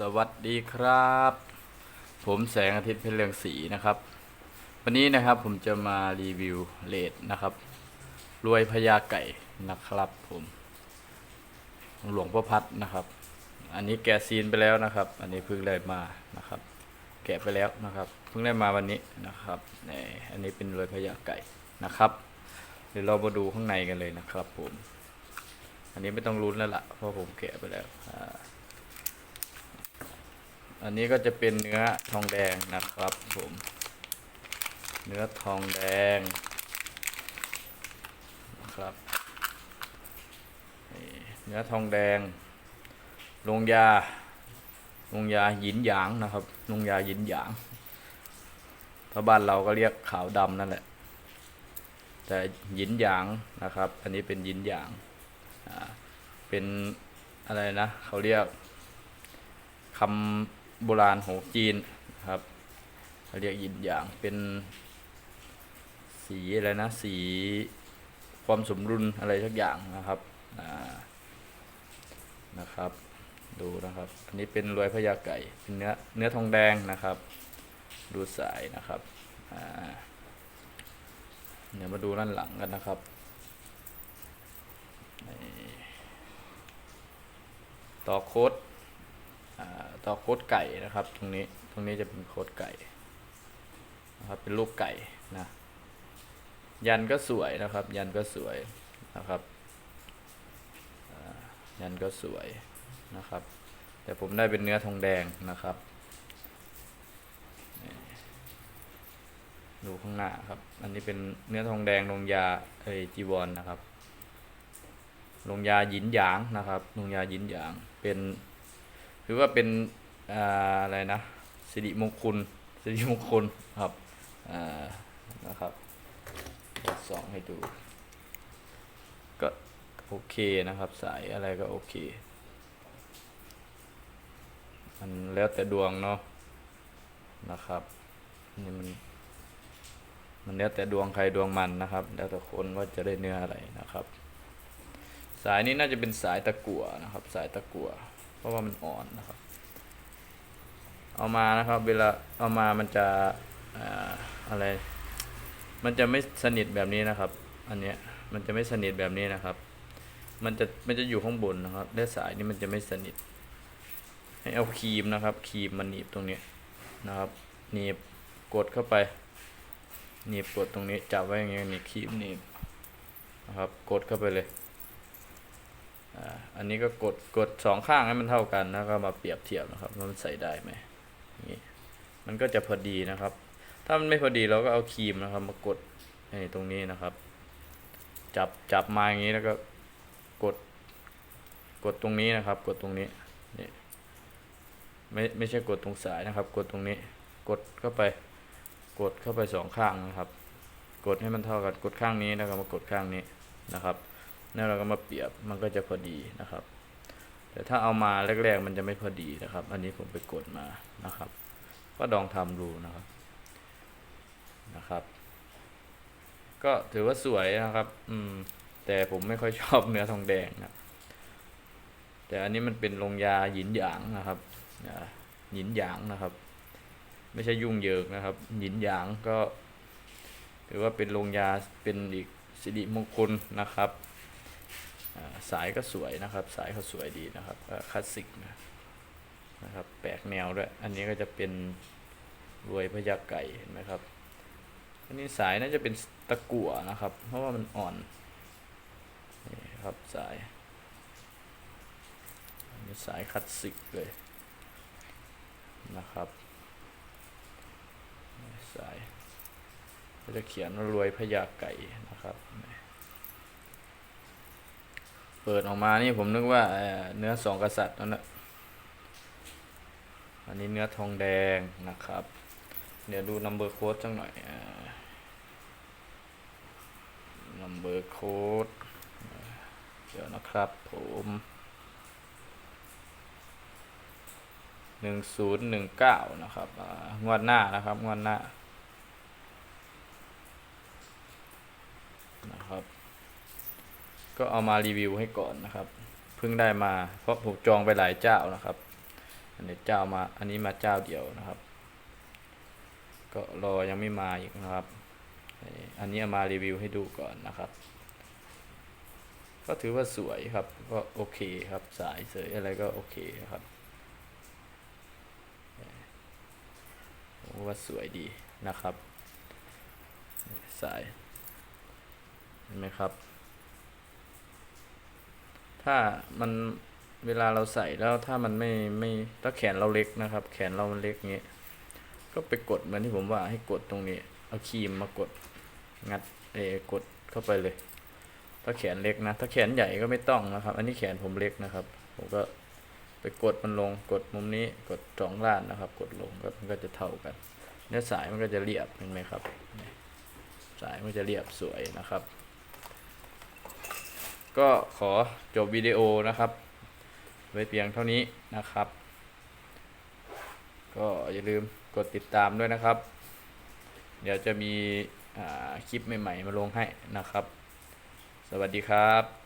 สวัสดีครับ ผมแสงอาทิตย์เพชรเรืองศรีนะครับ วันนี้นะครับผมจะมารีวิวเลดนะครับ รวยพญาไก่นะครับผมหลวงพ่อพัดนะครับ อันนี้แกะซีนไปแล้วนะครับ อันนี้เพิ่งได้มานะครับ แกะไปแล้วนะครับ เพิ่งได้มาวันนี้นะครับนี่อันนี้เป็นรวยพญาไก่นะครับ เดี๋ยวเรามาดูข้างในกันเลยนะครับ ผม อันนี้ไม่ต้องลุ้นแล้วล่ะเพราะผมแกะไปแล้วอ่า อันนี้ก็จะเป็นเนื้อทองแดงนะครับผม เนื้อทองแดงนะครับเนื้อทองแดง ลงยา ลงยาหยินหยางนะครับ ลงยาหยินหยางถ้าบ้านเราก็เรียกขาวดำนั่นแหละ แต่หยินหยางนะครับ อันนี้เป็นหยินหยาง เป็นอะไรนะ เขาเรียกคำ โบราณของจีนครับเรียกยินหยางเป็นสีอะไรนะ สีความสมดุลอะไรสักอย่างนะครับนะครับ ดูนะครับ อันนี้เป็นรวยพญาไก่เป็นเนื้อเนื้อทองแดงนะครับ ดูสายนะครับเดี๋ยวมาดูด้านหลังกันนะครับต่อโค้ด ต่อโคดไก่นะครับ ตรงนี้ตรงนี้จะเป็นโคดไก่นะครับเป็นรูปไก่นะยันก็สวยนะครับ ยันก็สวยนะครับยันก็สวยนะครับ แต่ผมได้เป็นเนื้อทองแดงนะครับดูข้างหน้าครับ อันนี้เป็นเนื้อทองแดงลงยาเอยจีวรนนะครับ ลงยาหยินหยางนะครับ ลงยาหยินหยางเป็น หรือว่าเป็นอ่าอะไรนะสิริมงคลสิริมงคลครับนะครับสองให้ดู ก็โอเคนะครับ สายอะไรก็โอเค มันแล้วแต่ดวงเนาะนะครับนี่มันมันแล้วแต่ดวงใครดวงมันนะครับ แล้วแต่คนว่าจะได้เนื้ออะไรนะครับ สายนี้น่าจะเป็นสายตะกั่วนะครับ สายตะกั่ว ราะว่ามันอ่อนนะครับ เอามานะครับ เวลาเอามามันจะอ่าอะไร มันจะไม่สนิทแบบนี้นะครับ อันเนี้ยมันจะไม่สนิทแบบนี้นะครับ มันจะมันจะอยู่ข้างบนนะครับและสายนี้มันจะไม่สนิท ให้เอาครีมนะครับครีมมาหนีบตรงนี้นะครับหนีบกดเข้าไปหนีบกดตรงนี้จับไว้อย่างเงี้ยนี่ครีมหนีบนะครับ กดเข้าไปเลย อันนี้ก็กดกดสองข้างให้มันเท่ากันแล้วก็มาเปรียบเทียบนะครับว่ามันใส่ได้ไหมนี่มันก็จะพอดีนะครับ ถ้ามันไม่พอดีเราก็เอาครีมนะครับ มากดในตรงนี้นะครับ จับจับมาอย่างนี้แล้วก็กดกดตรงนี้นะครับ กดตรงนี้นี่ไม่ไม่ใช่กดตรงสายนะครับ กดตรงนี้ กดเข้าไป กดเข้าไปสองข้างนะครับ กดให้มันเท่ากันกดข้างนี้แล้วก็มากดข้างนี้นะครับ แล้วเราก็มาเปรียบมันก็จะพอดีนะครับ แต่ถ้าเอามาแรก ๆ มันจะไม่พอดีนะครับ อันนี้ผมไปกดมานะครับ ก็ลองทำดูนะครับนะครับ ก็ถือว่าสวยนะครับ อืม แต่ผมไม่ค่อยชอบเนื้อทองแดงนะแต่อันนี้มันเป็นลงยาหยินหยางนะครับหยินหยางนะครับ ไม่ใช่ยุ่งเหยิงนะครับหยินหยางก็ถือว่าเป็นลงยาเป็นอีกสิริมงคลนะครับ สายก็สวยนะครับ สายเขาสวยดีนะครับคลาสสิกนะนะครับแปลกแนวด้วย อันนี้ก็จะเป็นรวยพญาไก่เห็นไหมครับ อันนี้สายน่าจะเป็นตะกั่วนะครับ เพราะว่ามันอ่อนนี่ครับสายอันนี้สายคลาสสิกเลยนะครับ สายก็จะเขียนว่ารวยพญาไก่นะครับ เปิดออกมานี่ผมนึกว่าเเนื้อสองกษัตริย์นั่นแหละอันนี้เนื้อทองแดงนะครับ เดี๋ยวดู number code จังหน่อยอ่า number code เดี๋ยวนะครับผมหนึ่งศูนย์หนึ่งเก้านะครับงวดหน้านะครับงวดหน้านะครับ ก็เอามารีวิวให้ก่อนนะครับ เพิ่งได้มา เพราะผมจองไปหลายเจ้านะครับ อันนี้เจ้ามา อันนี้มาเจ้าเดียวนะครับ ก็รอยังไม่มาอีกนะครับ อันนี้เอามารีวิวให้ดูก่อนนะครับ ก็ถือว่าสวยครับ ก็โอเคครับ สายเสยอะไรก็โอเคครับว่าสวยดีนะครับ สาย เห็นไหมครับ ถ้ามันเวลาเราใส่แล้วถ้ามันไม่ไม่ถ้าแขนเราเล็กนะครับ แขนเรามันเล็กเงี้ยก็ไปกดเหมือนที่ผมว่าให้กดตรงนี้ เอาครีมมากดงัดเอกดเข้าไปเลย ถ้าแขนเล็กนะ ถ้าแขนใหญ่ก็ไม่ต้องนะครับ อันนี้แขนผมเล็กนะครับ ผมก็ไปกดมันลงกดมุมนี้กดสองด้านนะครับ กดลงก็มันก็จะเท่ากัน เนื้อสายมันก็จะเรียบเห็นไหมครับ สายมันจะเรียบสวยนะครับ ก็ขอจบวิดีโอนะครับ ไว้เพียงเท่านี้นะครับ ก็อย่าลืมกดติดตามด้วยนะครับ เดี๋ยวจะมีคลิปใหม่ ๆ มาลงให้นะครับ สวัสดีครับ